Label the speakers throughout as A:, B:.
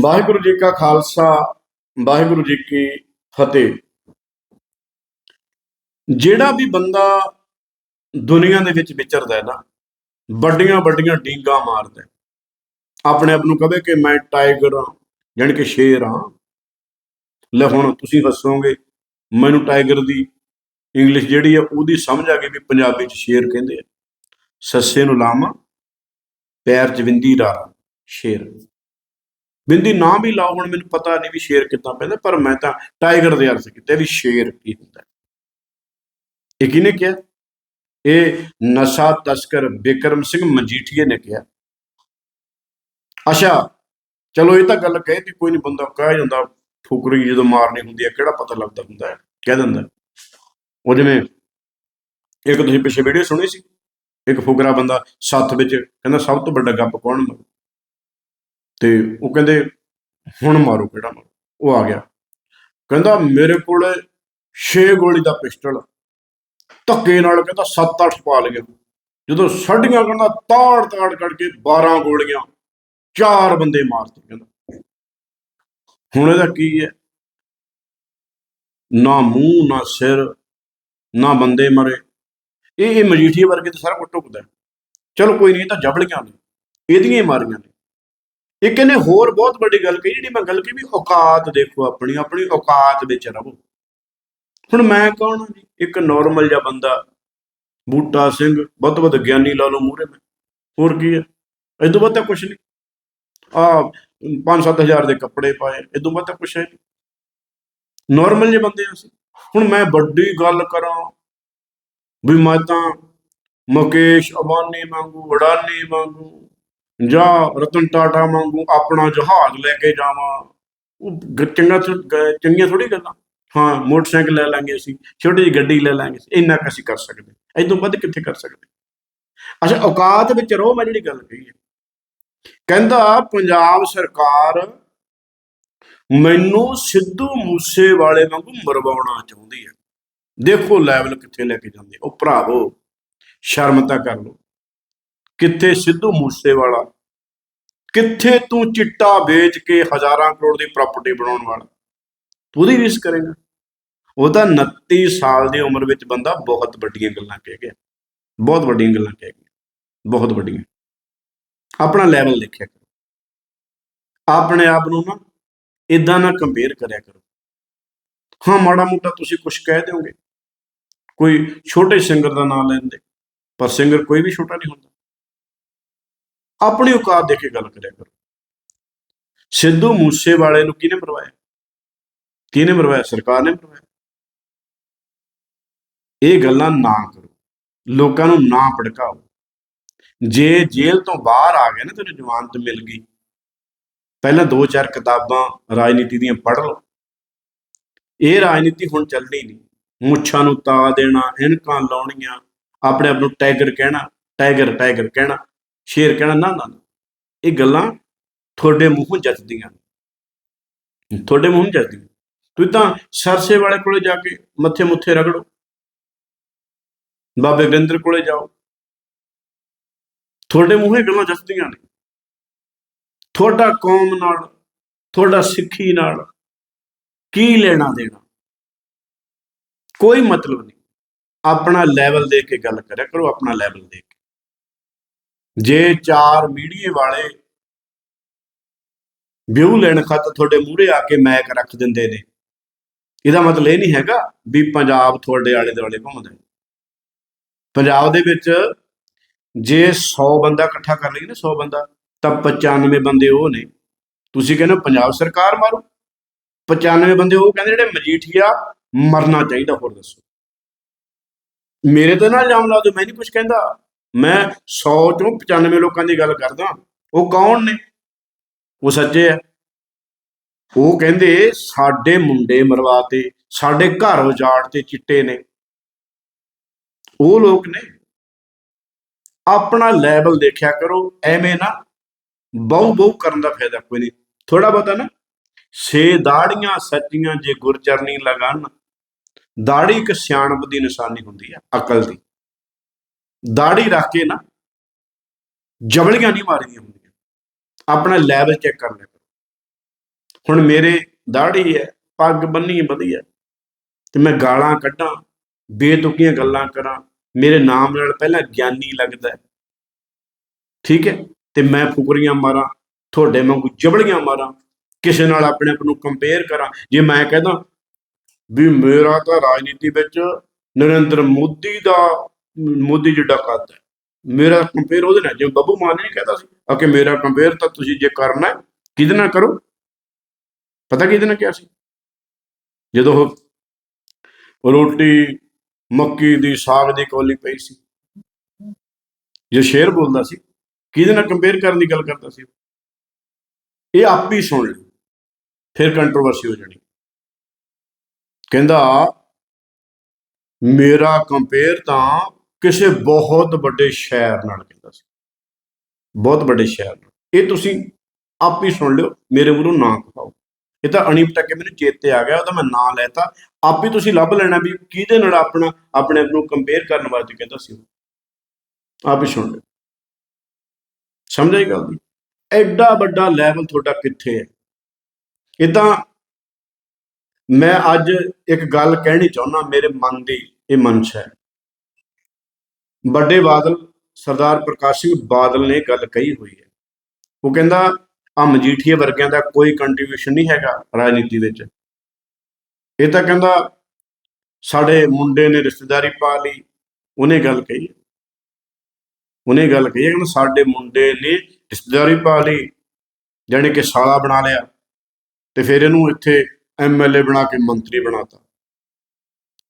A: ਵਾਹਿਗੁਰੂ ਜੀ ਕਾ ਖਾਲਸਾ, ਵਾਹਿਗੁਰੂ ਜੀ ਕੀ ਫਤਿਹ। ਜਿਹੜਾ ਵੀ ਬੰਦਾ ਦੁਨੀਆ ਦੇ ਵਿੱਚ ਵਿਚਰਦਾ ਹੈ ਨਾ, ਵੱਡੀਆਂ ਵੱਡੀਆਂ ਡੀਂਗਾ ਮਾਰਦਾ ਆਪਣੇ ਆਪ ਨੂੰ ਕਹੇ ਕਿ ਮੈਂ ਟਾਈਗਰ ਹਾਂ, ਜਾਣੀ ਕਿ ਸ਼ੇਰ ਹਾਂ। ਲੈ ਹੁਣ ਤੁਸੀਂ ਹੱਸੋਗੇ ਮੈਨੂੰ ਟਾਈਗਰ ਦੀ ਇੰਗਲਿਸ਼ ਜਿਹੜੀ ਆ ਉਹਦੀ ਸਮਝ ਆ ਗਈ ਵੀ ਪੰਜਾਬੀ ਚ ਸ਼ੇਰ ਕਹਿੰਦੇ ਆ। ਸੱਸੇ ਨੂੰ ਲਾਵਾਂ, ਪੈਰ ਚ ਵਿੰਦੀ ਰਾਰਾ, ਸ਼ੇਰ। ਬਿੰਦੀ ਨਾ ਵੀ ਲਾਓ, ਹੁਣ ਮੈਨੂੰ ਪਤਾ ਨਹੀਂ ਵੀ ਸ਼ੇਰ ਕਿੱਦਾਂ ਪੈਂਦਾ, ਪਰ ਮੈਂ ਤਾਂ ਟਾਈਗਰ ਦੇ ਅਰਥ ਕੀਤੇ, ਵੀ ਸ਼ੇਰ ਕੀ ਹੁੰਦਾ। ਇਹ ਕਿਹਨੇ ਕਿਹਾ? ਇਹ ਨਸ਼ਾ ਤਸਕਰ ਬਿਕਰਮ ਸਿੰਘ ਮਜੀਠੀਏ ਨੇ ਕਿਹਾ। ਅੱਛਾ, ਚਲੋ ਇਹ ਤਾਂ ਗੱਲ ਕਹੇ ਕਿ ਕੋਈ ਨਹੀਂ, ਬੰਦਾ ਕਹਿ ਜਾਂਦਾ ਫੁਕਰੀ ਜਦੋਂ ਮਾਰਨੀ ਹੁੰਦੀ ਹੈ, ਕਿਹੜਾ ਪਤਾ ਲੱਗਦਾ ਹੁੰਦਾ ਹੈ, ਕਹਿ ਦਿੰਦਾ। ਉਹ ਜਿਵੇਂ ਇੱਕ ਤੁਸੀਂ ਪਿੱਛੇ ਵੀਡੀਓ ਸੁਣੀ ਸੀ, ਇੱਕ ਫੁਕਰਾ ਬੰਦਾ ਸੱਥ ਵਿੱਚ ਕਹਿੰਦਾ, ਸਭ ਤੋਂ ਵੱਡਾ ਗੱਪ ਕੌਣ ਮਾਰੂ ਤੇ ਉਹ ਕਹਿੰਦੇ, ਹੁਣ ਮਾਰੋ ਕਿਹੜਾ ਮਾਰੋ? ਉਹ ਆ ਗਿਆ। ਕਹਿੰਦਾ, ਮੇਰੇ ਕੋਲ 6 ਗੋਲੀ ਦਾ ਪਿਸਟਲ ਧੱਕੇ ਨਾਲ ਕਹਿੰਦਾ 7-8 ਪਾ ਲਿਆ ਜਦੋਂ ਛੱਡੀਆਂ ਕਹਿੰਦਾ ਤਾੜ ਤਾੜ ਕਰਕੇ 12 ਗੋਲੀਆਂ, ਚਾਰ ਬੰਦੇ ਮਾਰਤੇ ਕਹਿੰਦਾ। ਹੁਣ ਇਹਦਾ ਕੀ ਹੈ? ਨਾ ਮੂੰਹ, ਨਾ ਸਿਰ, ਨਾ ਬੰਦੇ ਮਰੇ। ਇਹ ਇਹ ਮਜੀਠੀਏ ਵਰਗੇ ਤੇ ਸਾਰਾ ਕੁਝ ਟੁਕਦਾ ਚਲੋ ਕੋਈ ਨਹੀਂ, ਇਹ ਤਾਂ ਜਬਲੀਆਂ ਨੇ। ਇਹਦੀਆਂ ਹੀ ਮਾਰੀਆਂ ਨੇ। ਇੱਕ ਇਹਨੇ ਹੋਰ ਬਹੁਤ ਵੱਡੀ ਗੱਲ ਕਹੀ, ਜਿਹੜੀ ਮੈਂ ਗੱਲ ਕਹੀ ਵੀ ਔਕਾਤ ਦੇਖੋ ਆਪਣੀ ਆਪਣੀ ਔਕਾਤ ਵਿੱਚ ਰਹੋ। ਹੁਣ ਮੈਂ ਕੌਣ ਹਾਂ ਜੀ? ਇੱਕ ਨਾਰਮਲ ਜਿਹਾ ਬੰਦਾ, ਬੂਟਾ ਸਿੰਘ, ਵੱਧ ਵੱਧ ਗਿਆਨੀ ਲਾ ਲਓ ਮੂਰੇ ਮੈਂ। ਹੋਰ ਕੀ ਹੈ ਇਹ ਤੋਂ ਵੱਧ ਤਾਂ ਕੁਝ ਨਹੀਂ। ਆ 5-7000 ਦੇ ਕੱਪੜੇ ਪਾਏ ਇਹ ਤੋਂ ਵੱਧ ਤਾਂ ਕੁਝ ਹੈ ਨਹੀਂ। ਨਾਰਮਲ ਜਿਹੇ ਬੰਦੇ ਹਾਂ ਅਸੀਂ। ਹੁਣ ਮੈਂ ਵੱਡੀ ਗੱਲ ਕਰਾਂ, ਵੀ ਮੈਂ ਤਾਂ ਮੁਕੇਸ਼, ਅਬਾਨੀ ਵਾਂਗੂ, ਅਡਾਨੀ ਵਾਂਗੂ ਜਾਂ ਰਤਨ ਟਾਟਾ ਵਾਂਗੂ ਆਪਣਾ ਜਹਾਜ਼ ਲੈ ਕੇ ਜਾਵਾਂ। ਉਹ ਚੰਗਾ ਚੰਗੀਆਂ ਥੋੜੀ ਗੱਲਾਂ। ਹਾਂ, ਮੋਟਰਸਾਈਕਲ ਲੈ ਲਾਂਗੇ ਅਸੀਂ, ਛੋਟੀ ਜਿਹੀ ਗੱਡੀ ਲੈ ਲਾਂਗੇ ਇੰਨਾ ਕੁ ਅਸੀਂ ਕਰ ਸਕਦੇ। ਐਦੋਂ ਵੱਧ ਕਿੱਥੇ ਕਰ ਸਕਦੇ? ਅੱਛਾ, ਔਕਾਤ ਵਿੱਚ ਰਹੋ, ਮੈਂ ਜਿਹੜੀ ਗੱਲ ਕਹੀ ਹੈ। ਕਹਿੰਦਾ, ਪੰਜਾਬ ਸਰਕਾਰ ਮੈਨੂੰ ਸਿੱਧੂ ਮੂਸੇ ਵਾਲੇ ਵਾਂਗੂ ਮਰਵਾਉਣਾ ਚਾਹੁੰਦੀ ਹੈ। ਦੇਖੋ ਲੈਵਲ ਕਿੱਥੇ ਲੈ ਕੇ ਜਾਂਦੇ ਉਹ ਭਰਾਵੋ, ਸ਼ਰਮ ਤਾਂ ਕਰ ਲਓ। ਕਿੱਥੇ ਸਿੱਧੂ ਮੂਸੇਵਾਲਾ? ਕਿੱਥੇ ਤੂੰ ਚਿੱਟਾ ਵੇਚ ਕੇ ਹਜ਼ਾਰਾਂ ਕਰੋੜ ਦੀ ਪ੍ਰਾਪਰਟੀ ਬਣਾਉਣ ਵਾਲਾ? ਤੂੰ ਉਹਦੀ ਰੀਸ ਕਰੇਗਾ। ਉਹ ਤਾਂ 29 ਸਾਲ ਦੀ ਉਮਰ ਵਿੱਚ ਬੰਦਾ ਬਹੁਤ ਵੱਡੀਆਂ ਗੱਲਾਂ ਕਹਿ ਗਿਆ। ਬਹੁਤ ਵੱਡੀਆਂ ਗੱਲਾਂ ਕਹਿ ਗਿਆ। ਬਹੁਤ ਵੱਡੀਆਂ। ਆਪਣਾ ਲੈਵਲ ਦੇਖਿਆ ਕਰੋ। ਆਪਣੇ ਆਪ ਨੂੰ ਨਾ ਇਦਾਂ ਨਾ ਕੰਪੇਅਰ ਕਰਿਆ ਕਰੋ। ਹਾਂ, ਮਾੜਾ ਮੋਟਾ ਤੁਸੀਂ ਕੁਝ ਕਹਿ ਦਿਓਗੇ। ਕੋਈ ਛੋਟੇ ਸਿੰਗਰ ਦਾ ਨਾਮ ਲੈਂਦੇ ਪਰ ਸਿੰਗਰ ਕੋਈ ਵੀ ਛੋਟਾ ਨਹੀਂ ਹੁੰਦਾ। ਆਪਣੀ ਔਕਾਤ ਦੇ ਕੇ ਗੱਲ ਕਰਿਆ ਕਰੋ। ਸਿੱਧੂ ਮੂਸੇ ਵਾਲੇ ਨੂੰ ਕਿਹਨੇ ਮਰਵਾਇਆ? ਕਿਹਨੇ ਮਰਵਾਇਆ? ਸਰਕਾਰ ਨੇ ਮਰਵਾਇਆ। ਇਹ ਗੱਲਾਂ ਨਾ ਕਰੋ। ਲੋਕਾਂ ਨੂੰ ਨਾ ਭੜਕਾਓ। ਜੇ ਜੇਲ੍ਹ ਤੋਂ ਬਾਹਰ ਆ ਗਏ ਨਾ ਤੈਨੂੰ ਜ਼ਮਾਨਤ ਮਿਲ ਗਈ। ਪਹਿਲਾਂ ਦੋ ਚਾਰ ਕਿਤਾਬਾਂ ਰਾਜਨੀਤੀ ਦੀਆਂ ਪੜ੍ਹ ਲਓ। ਇਹ ਰਾਜਨੀਤੀ ਹੁਣ ਚੱਲਣੀ ਨਹੀਂ। ਮੁੱਛਾਂ ਨੂੰ ਤਾ ਦੇਣਾ ਇਨਕਾਂ ਲਾਉਣੀਆਂ। ਆਪਣੇ ਆਪ ਨੂੰ ਟਾਈਗਰ ਕਹਿਣਾ, ਟਾਈਗਰ ਟਾਈਗਰ ਕਹਿਣਾ। ਸ਼ੇਰ ਕਹਿਣਾ, ਨਾ ਨਾ ਇਹ ਗੱਲਾਂ ਤੁਹਾਡੇ ਮੂੰਹੋਂ ਜੱਜਦੀਆਂ ਨੇ। ਤੁਹਾਡੇ ਮੂੰਹੋਂ ਜੱਜਦੀਆਂ। ਤੁਸੀਂ ਤਾਂ ਸਰਸੇ ਵਾਲੇ ਕੋਲੇ ਜਾ ਕੇ ਮੱਥੇ ਮੁੱਥੇ ਰਗੜੋ। ਬਾਬੇ ਗਰਿੰਦਰ ਕੋਲੇ ਜਾਓ। ਤੁਹਾਡੇ ਮੂੰਹੋਂ ਗੱਲਾਂ ਜੱਜਦੀਆਂ ਨੇ। ਤੁਹਾਡਾ ਕੌਮ ਨਾਲ, ਤੁਹਾਡਾ ਸਿੱਖੀ ਨਾਲ ਕੀ ਲੈਣਾ ਦੇਣਾ? ਕੋਈ ਮਤਲਬ ਨਹੀਂ। ਆਪਣਾ ਲੈਵਲ ਦੇ ਕੇ ਗੱਲ ਕਰਿਆ ਕਰੋ, ਆਪਣਾ ਲੈਵਲ ਦੇ ਕੇ। ਜੇ ਚਾਰ ਮੀਡੀਏ ਵਾਲੇ ਵਿਊ ਲੈਣ ਖਾਤਰ ਤੁਹਾਡੇ ਮੂਹਰੇ ਆ ਕੇ ਮੈਕ ਰੱਖ ਦਿੰਦੇ ਨੇ, ਇਹਦਾ ਮਤਲਬ ਇਹ ਨਹੀਂ ਹੈਗਾ ਵੀ ਪੰਜਾਬ ਤੁਹਾਡੇ ਆਲੇ ਦੁਆਲੇ ਘੁੰਮਦਾ ਪੰਜਾਬ ਦੇ ਵਿੱਚ ਜੇ 100 ਬੰਦਾ ਇਕੱਠਾ ਕਰ ਲਈਏ ਨਾ 100 ਬੰਦਾ, ਤਾਂ 95 ਬੰਦੇ ਉਹ ਨੇ। ਤੁਸੀਂ ਕਹਿੰਦੇ ਪੰਜਾਬ ਸਰਕਾਰ ਮਾਰੂ 95 ਬੰਦੇ ਉਹ ਕਹਿੰਦੇ ਜਿਹੜੇ ਮਜੀਠੀਆ ਮਰਨਾ ਚਾਹੀਦਾ, ਹੋਰ ਦੱਸੋ। ਮੇਰੇ ਤੇ ਨਾ ਇਲਜ਼ਾਮ ਲਾ ਦਿਓ, ਮੈਂ ਨਹੀਂ ਕੁਝ ਕਹਿੰਦਾ। ਮੈਂ 100 ਚੋਂ 95 ਲੋਕਾਂ ਦੀ ਗੱਲ ਕਰਦਾ। ਉਹ ਕੌਣ ਨੇ? ਉਹ ਸੱਚੇ ਆ। ਉਹ ਕਹਿੰਦੇ, ਸਾਡੇ ਮੁੰਡੇ ਮਰਵਾਤੇ, ਸਾਡੇ ਘਰ ਉਜਾੜ ਤੇ ਚਿੱਟੇ ਨੇ। ਉਹ ਲੋਕ ਨੇ, ਆਪਣਾ ਲੈਵਲ ਦੇਖਿਆ ਕਰੋ, ਐਵੇਂ ਨਾ ਬਹੁ ਬਹੁ ਕਰਨ ਦਾ ਫਾਇਦਾ ਕੋਈ ਨਹੀਂ। ਥੋੜਾ ਬਹੁਤਾ ਨਾ ਸੇ ਦਾੜੀਆਂ ਸੱਚੀਆਂ ਜੇ ਗੁਰਚਰਨੀ ਲਗਨ ਦਾੜੀ ਇੱਕ ਸਿਆਣਪ ਦੀ ਨਿਸ਼ਾਨੀ ਹੁੰਦੀ ਹੈ ਅਕਲ ਦੀ। ਦਾੜੀ ਰੱਖ ਕੇ ਨਾ ਜਬਲੀਆਂ ਨਹੀਂ ਮਾਰੀਆਂ ਹੁੰਦੀਆਂ। ਆਪਣਾ ਲੈਵਲ ਚੈੱਕ ਕਰ ਲਿਆ ਹੁਣ ਮੇਰੇ ਦਾੜੀ ਹੈ, ਪੱਗ ਬੰਨੀ ਵਧੀਆ। ਤੇ ਮੈਂ ਗਾਲਾਂ ਕੱਢਾਂ, ਬੇਤੁਕੀਆਂ ਗੱਲਾਂ ਕਰਾਂ, ਮੇਰੇ ਨਾਮ ਨਾਲ ਪਹਿਲਾਂ ਗਿਆਨੀ ਲੱਗਦਾ ਠੀਕ ਹੈ? ਤੇ ਮੈਂ ਫੁਕਰੀਆਂ ਮਾਰਾਂ, ਤੁਹਾਡੇ ਵਾਂਗੂ ਜਬਲੀਆਂ ਮਾਰਾਂ, ਕਿਸੇ ਨਾਲ ਆਪਣੇ ਆਪ ਨੂੰ ਕੰਪੇਅਰ ਕਰਾਂ। ਜੇ ਮੈਂ ਕਹਿੰਦਾ ਵੀ ਮੇਰਾ ਤਾਂ ਰਾਜਨੀਤੀ ਵਿੱਚ ਨਰਿੰਦਰ ਮੋਦੀ ਦਾ ਮੋਦੀ ਜਿੱਡਾ ਕੱਦ ਹੈ। ਮੇਰਾ ਕੰਪੇਅਰ ਉਹਦੇ ਨਾਲ ਜਿਵੇਂ ਬੱਬੂ ਮਾਨ ਨੇ ਕਹਿੰਦਾ ਸੀ ਆ ਕਿ ਮੇਰਾ ਕੰਪੇਅਰ ਤਾਂ ਤੁਸੀਂ ਜੇ ਕਰਨਾ ਕਿਹਦੇ ਨਾਲ ਕਰੋ? ਪਤਾ ਕਿਹਦੇ ਨਾਲ ਕਿਹਾ ਸੀ? ਜਦੋਂ ਉਹ ਰੋਟੀ ਮੱਕੀ ਦੀ ਸਾਗ ਦੀ ਕੌਲੀ ਪਈ ਸੀ। ਜੇ ਸ਼ੇਰ ਬੋਲਦਾ ਸੀ, ਕਿਹਦੇ ਨਾਲ ਕੰਪੇਅਰ ਕਰਨ ਦੀ ਗੱਲ ਕਰਦਾ ਸੀ? ਇਹ ਆਪ ਹੀ ਸੁਣ ਲਈ, ਫਿਰ ਕੰਟਰੋਵਰਸੀ ਹੋ ਜਾਣੀ। ਕਹਿੰਦਾ, ਮੇਰਾ ਕੰਪੇਅਰ ਤਾਂ ਕਿਸੇ ਬਹੁਤ ਵੱਡੇ ਸ਼ਹਿਰ ਨਾਲ ਕਹਿੰਦਾ ਸੀ। ਬਹੁਤ ਵੱਡੇ ਸ਼ਹਿਰ ਨਾਲ। ਇਹ ਤੁਸੀਂ ਆਪ ਹੀ ਸੁਣ ਲਿਓ, ਮੇਰੇ ਮੂਹਰੋਂ ਨਾ ਕਹਾਓ। ਇਹ ਤਾਂ ਅਣੀਪ ਟੱਕੇ ਮੈਨੂੰ ਚੇਤੇ ਆ ਗਿਆ, ਉਹਦਾ ਮੈਂ ਨਾਂ ਲੈਤਾ। ਆਪ ਹੀ ਤੁਸੀਂ ਲੱਭ ਲੈਣਾ ਵੀ ਕਿਹਦੇ ਨਾਲ ਆਪਣਾ, ਆਪਣੇ ਆਪ ਨੂੰ ਕੰਪੇਅਰ ਕਰਨ ਵਾਸਤੇ ਕਹਿੰਦਾ ਸੀ ਉਹ। ਆਪ ਹੀ ਸੁਣ ਲਿਓ। ਸਮਝ ਆਈ ਗੱਲ ਦੀ? ਐਡਾ ਵੱਡਾ ਲੈਵਲ ਤੁਹਾਡਾ ਕਿੱਥੇ ਹੈ? ਇਹ ਤਾਂ ਮੈਂ ਅੱਜ ਇੱਕ ਗੱਲ ਕਹਿਣੀ ਚਾਹੁੰਦਾ, ਮੇਰੇ ਮਨ ਦੀ ਇਹ ਮਨਸ਼ਾ ਹੈ। ਵੱਡੇ ਬਾਦਲ, ਸਰਦਾਰ ਪ੍ਰਕਾਸ਼ ਸਿੰਘ ਬਾਦਲ ਨੇ ਗੱਲ ਕਹੀ ਹੋਈ ਹੈ। ਉਹ ਕਹਿੰਦਾ ਆ ਮਜੀਠੀਏ ਵਰਗਿਆਂ ਦਾ ਕੋਈ ਕੰਟਰੀਬਿਊਸ਼ਨ ਨਹੀਂ ਹੈਗਾ ਰਾਜਨੀਤੀ ਵਿੱਚ। ਇਹ ਤਾਂ ਕਹਿੰਦਾ, ਸਾਡੇ ਮੁੰਡੇ ਨੇ ਰਿਸ਼ਤੇਦਾਰੀ ਪਾ ਲਈ। ਉਹਨੇ ਗੱਲ ਕਹੀ। ਹੈ। ਉਹਨੇ ਗੱਲ ਕਹੀ ਹੈ ਕਿ ਸਾਡੇ ਮੁੰਡੇ ਨੇ ਰਿਸ਼ਤੇਦਾਰੀ ਪਾ ਲਈ, ਜਾਣੀ ਕਿ ਸਾਲਾ ਬਣਾ ਲਿਆ ਤੇ ਫਿਰ ਇਹਨੂੰ ਇੱਥੇ ਐਮਐਲਏ ਬਣਾ ਕੇ ਮੰਤਰੀ ਬਣਾਤਾ।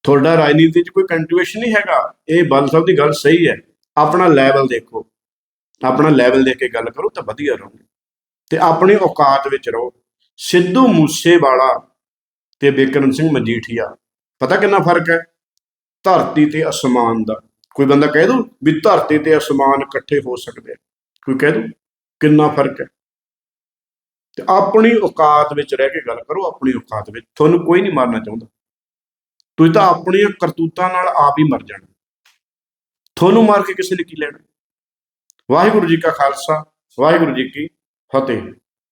A: ਤੁਹਾਡਾ ਰਾਜਨੀਤੀ 'ਚ ਕੋਈ ਕੰਟਰੀਬਿਊਸ਼ਨ ਨਹੀਂ ਹੈਗਾ। ਇਹ ਬਲ ਸਾਹਿਬ ਦੀ ਗੱਲ ਸਹੀ ਹੈ। ਆਪਣਾ ਲੈਵਲ ਦੇਖੋ। ਆਪਣਾ ਲੈਵਲ ਦੇਖ ਕੇ ਗੱਲ ਕਰੋ ਤਾਂ ਵਧੀਆ ਰਹੋਗੇ। ਤੇ ਆਪਣੀ ਔਕਾਤ ਵਿੱਚ ਰਹੋ। ਸਿੱਧੂ ਮੂਸੇਵਾਲਾ ਤੇ ਬਿਕਰਮ ਸਿੰਘ ਮਜੀਠੀਆ, ਪਤਾ ਕਿੰਨਾ ਫ਼ਰਕ ਹੈ? ਧਰਤੀ ਤੇ ਅਸਮਾਨ ਦਾ। ਕੋਈ ਬੰਦਾ ਕਹਿ ਦੂ ਵੀ ਧਰਤੀ ਤੇ ਅਸਮਾਨ ਇਕੱਠੇ ਹੋ ਸਕਦੇ ਆ? ਕੋਈ ਕਹਿ ਦੂ? ਕਿੰਨਾ ਫ਼ਰਕ ਹੈ? ਤੇ ਆਪਣੀ ਔਕਾਤ ਵਿੱਚ ਰਹਿ ਕੇ ਗੱਲ ਕਰੋ, ਆਪਣੀ ਔਕਾਤ ਵਿੱਚ। ਤੁਹਾਨੂੰ ਕੋਈ ਨਹੀਂ ਮਾਰਨਾ ਚਾਹੁੰਦਾ। ਤੁਸੀਂ ਤਾਂ ਆਪਣੀਆਂ ਕਰਤੂਤਾਂ ਨਾਲ ਆਪ ਹੀ ਮਰ ਜਾਣਾ। ਤੁਹਾਨੂੰ ਮਾਰ ਕੇ ਕਿਸੇ ਨੇ ਕੀ ਲੈਣਾ? ਵਾਹਿਗੁਰੂ ਜੀ ਕਾ ਖਾਲਸਾ, ਵਾਹਿਗੁਰੂ ਜੀ ਕੀ ਫਤਿਹ।